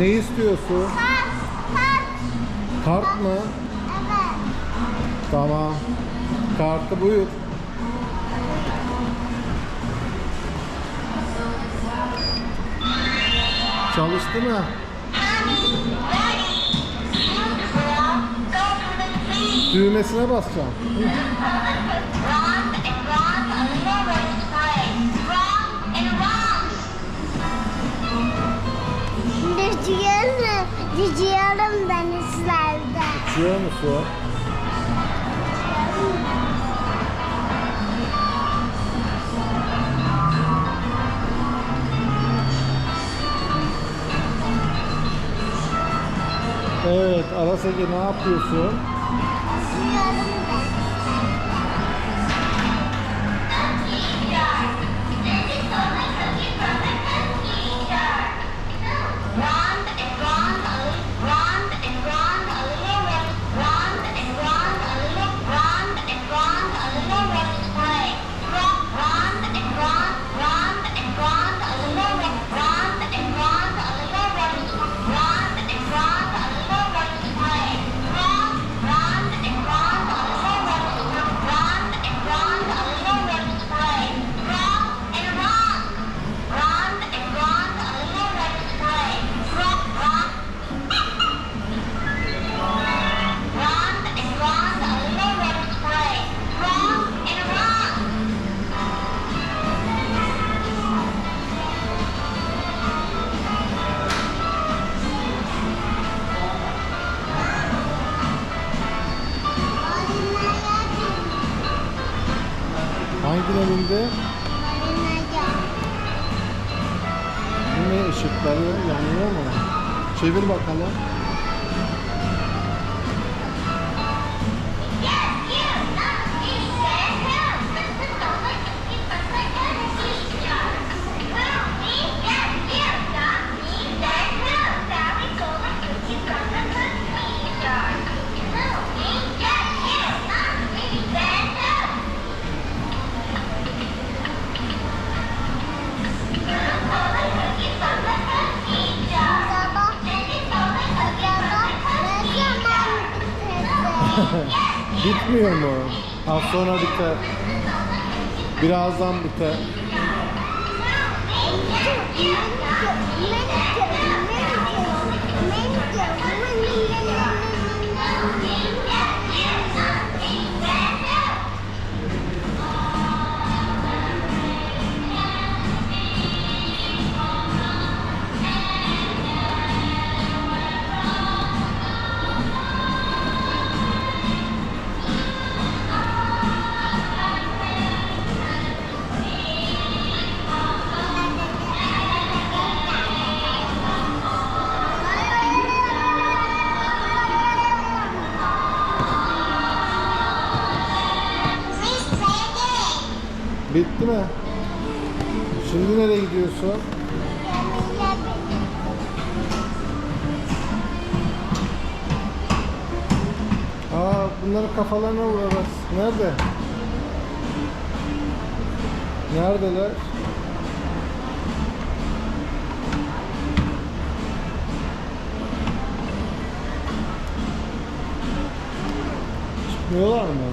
Ne istiyorsun? Kart, kart. Kart mı? Evet. Tamam. Kartı buyur. Çalıştı mı? Düğmesine basacağım. Düşüyorum denizlerde. Uçuyor musun? Evet, Aras Ege ne yapıyorsun? Düşüyorum ben. Hangilerinde? Bu ne ışıkları yanıyor mu? Çevir bakalım. Bitmiyor mu? Az sonra biter. Birazdan biter. Bunların kafalarına vurarız. Nerede? Neredeler? Çıkmıyorlar mı?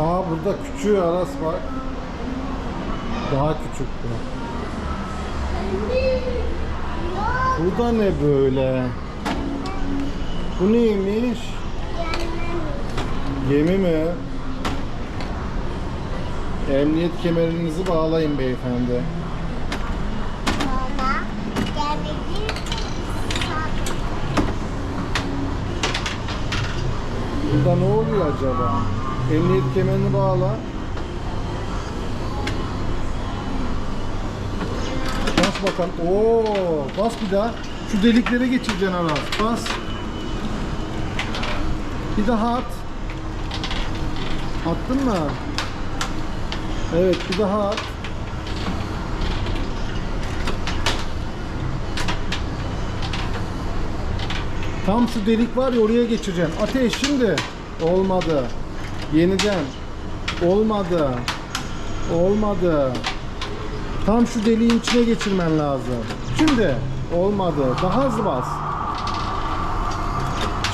Aa burada küçüğü Aras var. Daha küçük bu. Bu da ne böyle? Bu neymiş? Gemi mi? Emniyet kemerinizi bağlayın beyefendi. Burada ne oluyor acaba? Emniyet kemerini bağla. Bas bakalım. Oo, bas bir daha. Şu deliklere geçireceksin Aras. Bas. Bir daha at. Attın mı? Evet, bir daha at. Tam şu delik var ya oraya geçireceğim. Ateş şimdi. Olmadı. Yeniden. Olmadı. Olmadı. Tam şu deliğin içine geçirmen lazım. Şimdi. Olmadı. Daha hızlı bas.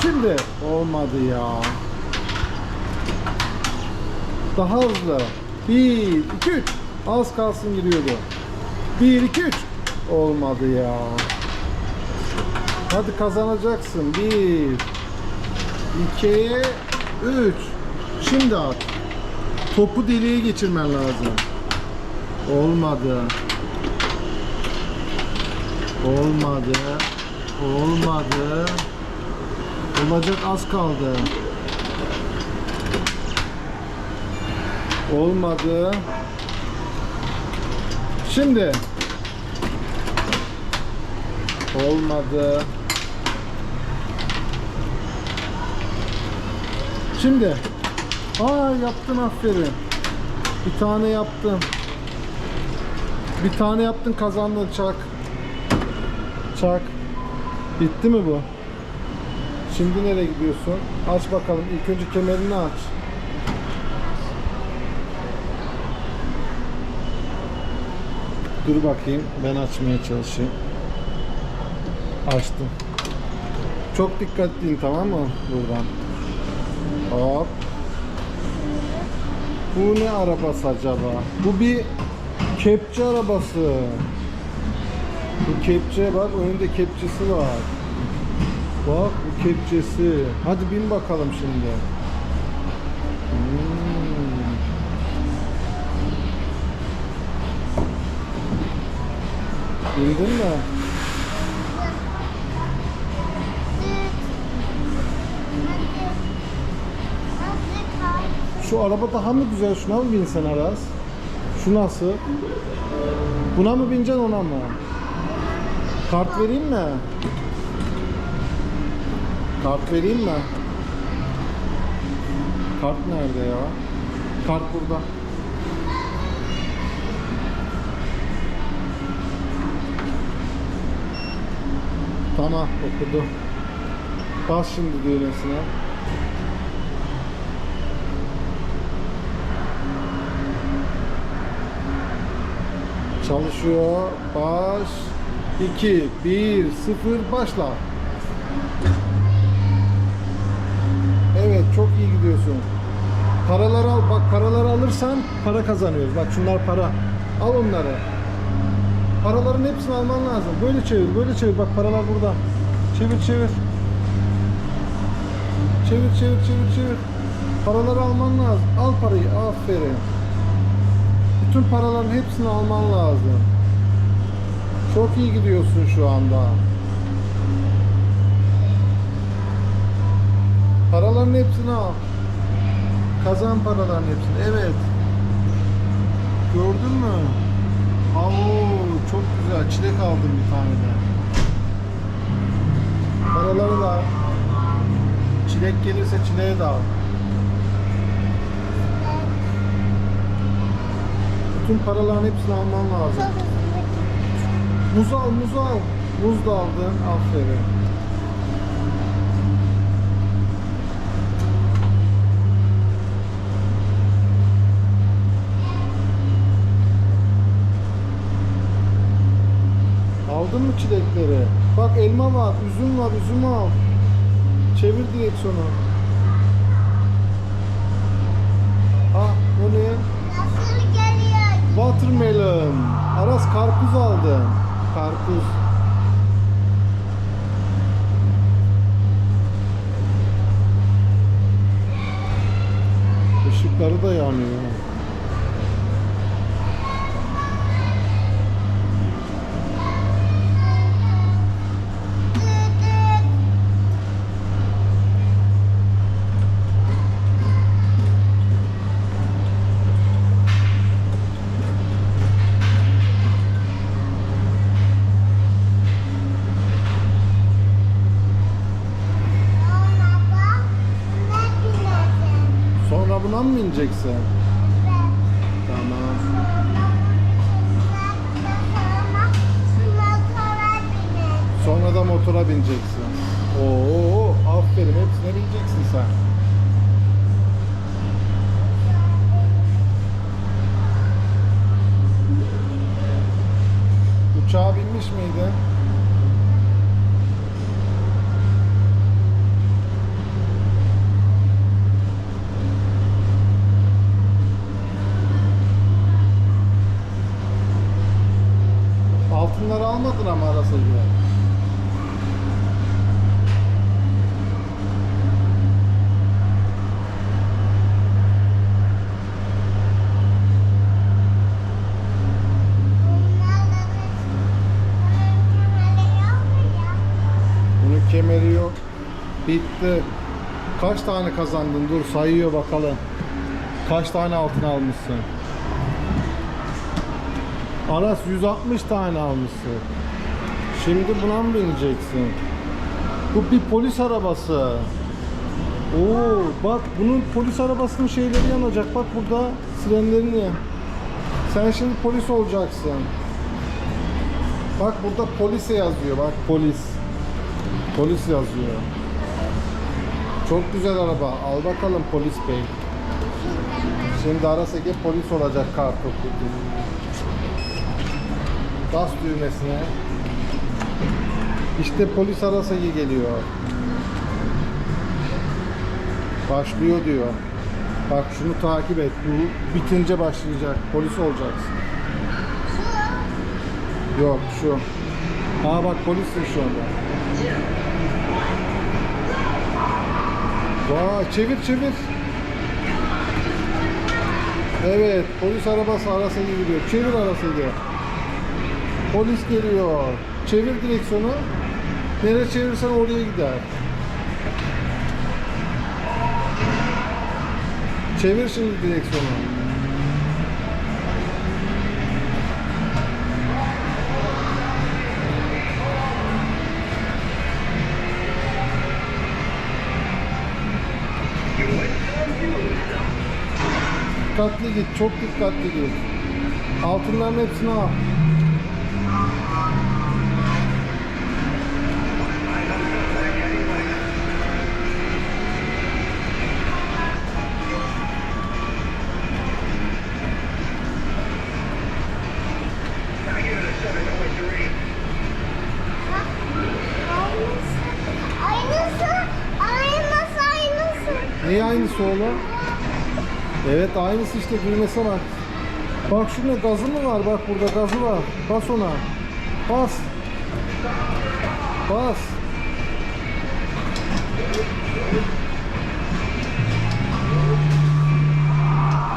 Şimdi. Olmadı ya. Daha hızlı. 1, 2, 3. Az kalsın giriyordu. 1, 2, 3. Olmadı ya. Hadi kazanacaksın. 1, 2, 3. Şimdi at. Topu deliğe geçirmen lazım. Olmadı. Olmadı. Olmadı. Olacak az kaldı. Olmadı. Şimdi. Olmadı. Şimdi. Aa yaptın aferin. Bir tane yaptın. Bir tane yaptın kazandın çak. Çak. Bitti mi bu? Şimdi nereye gidiyorsun? Aç bakalım. İlk önce kemerini aç. Dur bakayım. Ben açmaya çalışayım. Açtım. Çok dikkatliyim tamam mı? Buradan. Hop. Bu ne arabası acaba? Bu bir kepçe arabası. Bu kepçe bak önünde kepçesi var. Bak bu kepçesi. Hadi bin bakalım şimdi. Hmm. Bindin mi? Şu araba daha mı güzel? Şuna mı binsen Aras? Şu nasıl? Buna mı bineceksin ona mı? Kart vereyim mi? Kart vereyim mi? Kart nerede ya? Kart burada. Tamam okudu. Bas şimdi düğmesine. Çalışıyor. Baş. 2, 1, 0, başla. Evet, çok iyi gidiyorsun. Paraları al. Bak paraları alırsan para kazanıyoruz. Bak şunlar para. Al onları. Paraların hepsini alman lazım. Böyle çevir, böyle çevir. Bak paralar burada. Çevir, çevir. Çevir, çevir, çevir, çevir. Paraları alman lazım. Al parayı. Aferin. Bütün paraların hepsini alman lazım. Çok iyi gidiyorsun şu anda. Paraların hepsini al. Kazan paraların hepsini. Evet. Gördün mü? Oo, çok güzel. Çilek aldım bir tane de. Paraları da al. Çilek gelirse çileği de al. Bütün paraların hepsini alman lazım. Muz al, muz al. Muz da aldın. Aferin. Aldın mı çilekleri? Bak elma var, üzüm var, üzüm al. Çevir direksiyonu. Ah, o ne? Watermelon. Aras karpuz aldın. Karpuz. Işıkları da yanıyor. Buna mı bineceksin? Evet. Tamam. Sonra da motora bineceksin. Oo, aferin hepsine bileceksin sen. Uçağa binmiş miydin? Altınları almadın ama arası gibi. Bunlar da Bunun kemeri yok mu ya? Bunun kemeri. Bitti. Kaç tane kazandın? Dur sayıyor bakalım. Kaç tane altın almışsın? Aras 160 tane almışsın. Şimdi buna mı bineceksin? Bu bir polis arabası. Oo, bak bunun polis arabasının şeyleri yanacak. Bak burada sirenlerini. Sen şimdi polis olacaksın. Bak burada polise yazıyor. Bak polis. Polis yazıyor. Çok güzel araba. Al bakalım polis bey. Şimdi Aras Ege polis olacak kart okudu. Bas düğmesine. İşte polis Aras Ege geliyor. Başlıyor diyor. Bak şunu takip et. Bu bitince başlayacak. Polis olacaksın. Yok şu. Aa bak polissin şu anda. Vay çevir çevir. Evet polis arabası arasına gidiyor. Çevir arasını. Polis geliyor. Çevir direksiyonu. Nereye çevirsen oraya gider. Çevir şimdi direksiyonu. Dikkatli git, çok dikkatli git. Altınların hepsini al. Aynısı, aynısı, aynısı. Neyi aynısı oğlum? Evet aynısı işte düğmesine bak. Bak şurada gazı mı var? Bak burada gazı var. Bas ona. Bas. Bas.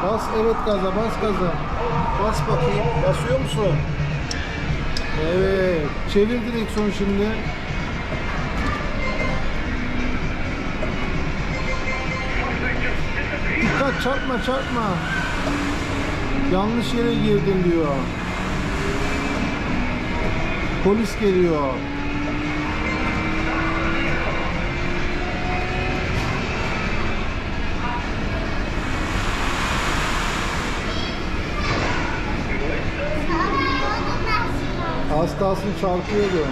Bas evet gaza bas gaza. Bas bakayım. Basıyor musun? Evet. Çevir direksiyonu şimdi. Çarpma çarpma. Yanlış yere girdin diyor. Polis geliyor. Kalsın çarpıyordu.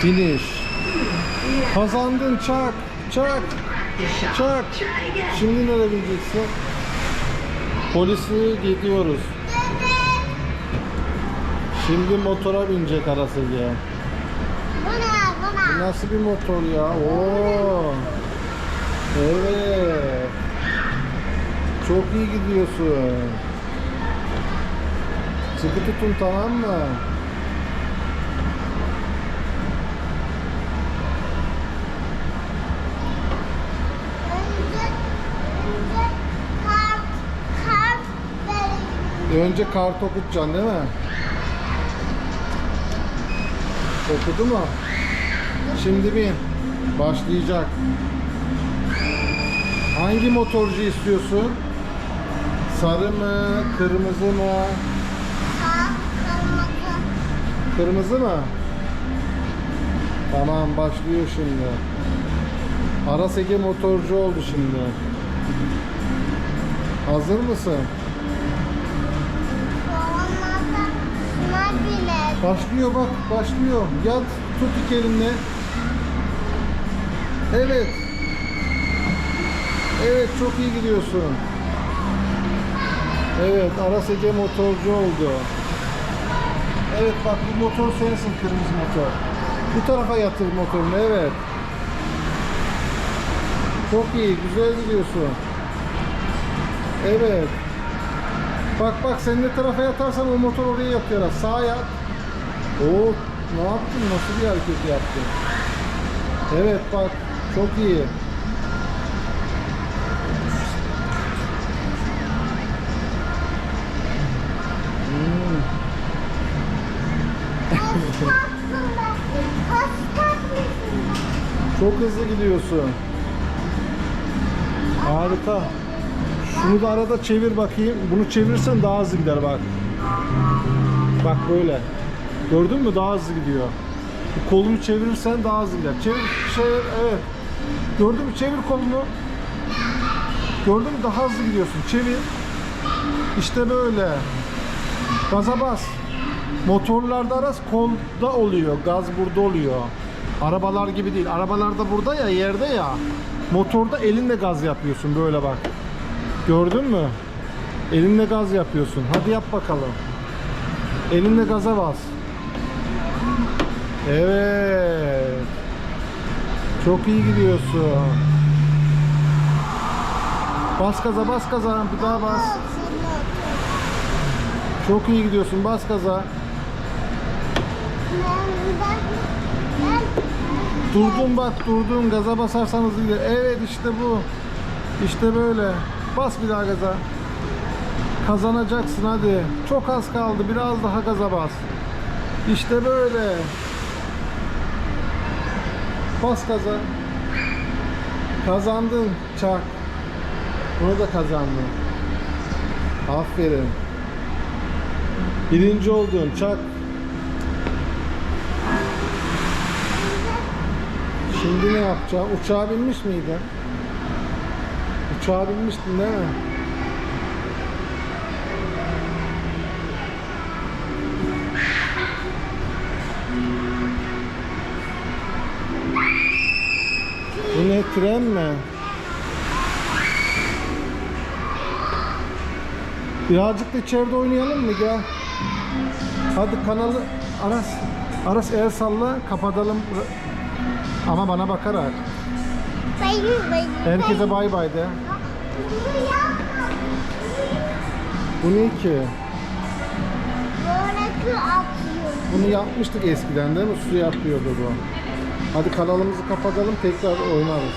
Finish. Kazandın çak. Çak. Çak. Şimdi nereye bineceksin? Polisi gidiyoruz. Şimdi motora binecek arası ya. Bu ne, nasıl bir motor ya? Oo. Evet. Çok iyi gidiyorsun. Sıkı tutun tamam mı? Önce, önce kart, kart verin. Önce kart okutacaksın değil mi? Okudu mu? Şimdi bin. Başlayacak. Hangi motorcu istiyorsun? Sarı mı, kırmızı mı? Kırmızı. Mı? Tamam başlıyor şimdi. Aras motorcu oldu şimdi. Hazır mısın? Başlıyor bak başlıyor. Yat tut iki elinle. Evet. Evet çok iyi gidiyorsun. Evet Aras Ege motorcu oldu. Evet bak bu motor sensin kırmızı motor. Bu tarafa yatır motorunu evet. Çok iyi güzel gidiyorsun. Evet. Bak bak sen ne tarafa yatarsan o motor oraya yatıyor. Sağa yat. Oo, ne yaptın? Nasıl bir hareket yaptın? Evet bak, çok iyi. Hmm, çok hızlı gidiyorsun. Harika. Şunu da arada çevir bakayım. Bunu çevirirsen daha hızlı gider bak. Bak böyle. Gördün mü? Daha hızlı gidiyor. Bu kolunu çevirirsen daha hızlı gider. Çevir, çevir, evet. Gördün mü? Çevir kolunu. Gördün mü? Daha hızlı gidiyorsun. Çevir. İşte böyle. Gaza bas. Motorlarda aras kolda oluyor. Gaz burada oluyor. Arabalar gibi değil. Arabalarda burada ya yerde ya. Motorda elinle gaz yapıyorsun böyle bak. Gördün mü? Elinle gaz yapıyorsun. Hadi yap bakalım. Elinle gaza bas. Evet. Çok iyi gidiyorsun. Bas gaza bas gaza. Bir daha bas. Çok iyi gidiyorsun. Bas ben, Durdun bak durdun. Gaza basarsan hızlı gider. Evet işte bu. İşte böyle. Bas bir daha gaza. Kazanacaksın hadi. Çok az kaldı. Biraz daha gaza bas. İşte böyle. Bas gaza. Kazandın çak. Bunu da kazandın. Aferin. Birinci oldun çak. Şimdi ne yapacağım? Uçağa binmiş miydin? Uçağa binmiştin değil mi? Tren mi? Birazcık da içeride oynayalım mı gel? Hadi kanalı Aras Aras el salla kapatalım. Ama bana bakarak. Bayır, Herkese bay bay de. Bu ne ki? Bunu yapmıştık eskiden değil mi? Su yapıyordu bu. Hadi kanalımızı kapatalım tekrar oynarız.